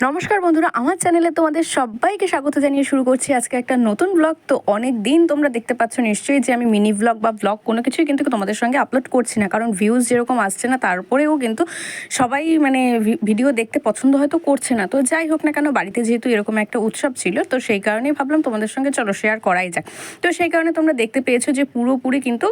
নমস্কার বন্ধুরা, আমার চ্যানেলে তোমাদের সবাইকে স্বাগত জানিয়ে শুরু করছি আজকে একটা নতুন ব্লগ তো অনেক দিন তোমরা দেখতে পাচ্ছ নিশ্চয়ই যে আমি মিনি ব্লগ বা ব্লগ কোনো কিছুই কিন্তু তোমাদের সঙ্গে আপলোড করছি না, কারণ ভিউজ যেরকম আসছে না, তারপরেও কিন্তু সবাই মানে ভিডিও দেখতে পছন্দ হয়তো করছে না। তো যাই হোক না কেন, বাড়িতে যেহেতু এরকম একটা উৎসব ছিল, তো সেই কারণেই ভাবলাম তোমাদের সঙ্গে চলো শেয়ার করাই যাক। তো সেই কারণে তোমরা দেখতে পেয়েছ যে পুরোপুরি কিন্তু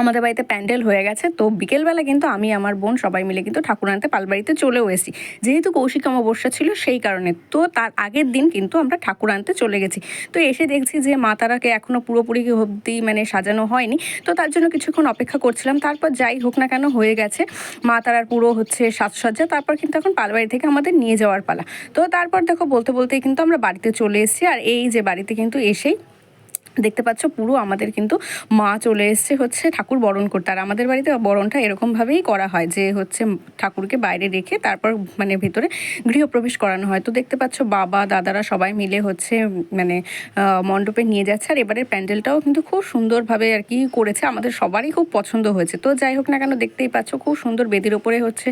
আমাদের বাড়িতে প্যান্ডেল হয়ে গেছে, তো বিকেলবেলা কিন্তু আমি, আমার বোন সবাই মিলে কিন্তু ঠাকুর আনতে পালবাড়িতে চলেও এসেছি। যেহেতু কৌশিক অমাবস্যা ছিল সেই কারণে, তো তার আগের দিন কিন্তু আমরা ঠাকুর আনতে চলে গেছি। তো এসে দেখছি যে মা তারাকে এখনও পুরোপুরি অবধি মানে সাজানো হয়নি, তো তার জন্য কিছুক্ষণ অপেক্ষা করছিলাম। তারপর যাই হোক না কেন হয়ে গেছে, মা তারার পুরো হচ্ছে সাজসজ্জা, তারপর কিন্তু এখন পালবাড়ি থেকে আমাদের নিয়ে যাওয়ার পালা। তো তারপর দেখো বলতে বলতেই কিন্তু আমরা বাড়িতে চলে এসেছি, আর এই যে বাড়িতে কিন্তু এসেই দেখতে পাচ্ছ পুরো আমাদের কিন্তু মা চলে এসছে হচ্ছে ঠাকুর বরণ করতে। আর আমাদের বাড়িতে বরণটা এরকমভাবেই করা হয় যে হচ্ছে ঠাকুরকে বাইরে রেখে তারপর মানে ভেতরে গৃহপ্রবেশ করানো হয়। তো দেখতে পাচ্ছ বাবা, দাদারা সবাই মিলে হচ্ছে মানে মণ্ডপে নিয়ে যাচ্ছে। আর এবারের প্যান্ডেলটাও কিন্তু খুব সুন্দরভাবে আর কি করেছে। আমাদের সবারই খুব পছন্দ হয়েছে। তো যাই হোক না কেন দেখতেই পাচ্ছ খুব সুন্দর বেদির ওপরে হচ্ছে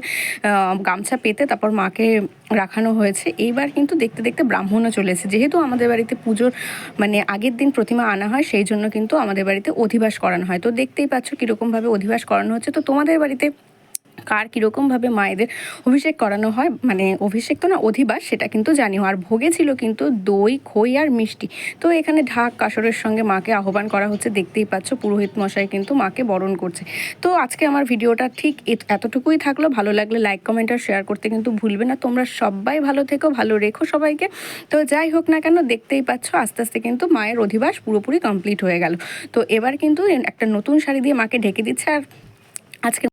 গামছা পেতে তারপর মাকে রাখানো হয়েছে। এইবার কিন্তু দেখতে দেখতে ব্রাহ্মণও চলে এসেছে। যেহেতু আমাদের বাড়িতে পুজোর মানে আগের দিন প্রতিমা আনা হয়, সেই জন্য কিন্তু আমাদের বাড়িতে অধিবাস করানো হয়। তো দেখতেই পাচ্ছ কীরকমভাবে অধিবাস করানো হচ্ছে। তো তোমাদের বাড়িতে কার কীরকমভাবে মায়েদের অভিষেক করানো হয় মানে অভিষেক তো না অধিবাস সেটা কিন্তু জানিও আর ভোগে ছিল কিন্তু দই, খই আর মিষ্টি। তো এখানে ঢাক, কাসরের সঙ্গে মাকে আহ্বান করা হচ্ছে, দেখতেই পাচ্ছ পুরোহিত মশাই কিন্তু মাকে বরণ করছে। তো আজকে আমার ভিডিওটা ঠিক এতটুকুই থাকল। ভালো লাগলে লাইক কমেন্ট আর শেয়ার করতে কিন্তু ভুলবে না। তোমরা সবাই ভালো থেকো, ভালো রেখো সবাইকে। তো যাই হোক না কেন, দেখতেই পাচ্ছ আস্তে আস্তে কিন্তু মায়ের অধিবাস পুরোপুরি কমপ্লিট হয়ে গেল। তো এবার কিন্তু একটা নতুন শাড়ি দিয়ে মাকে ঢেকে দিচ্ছে। আর আজকে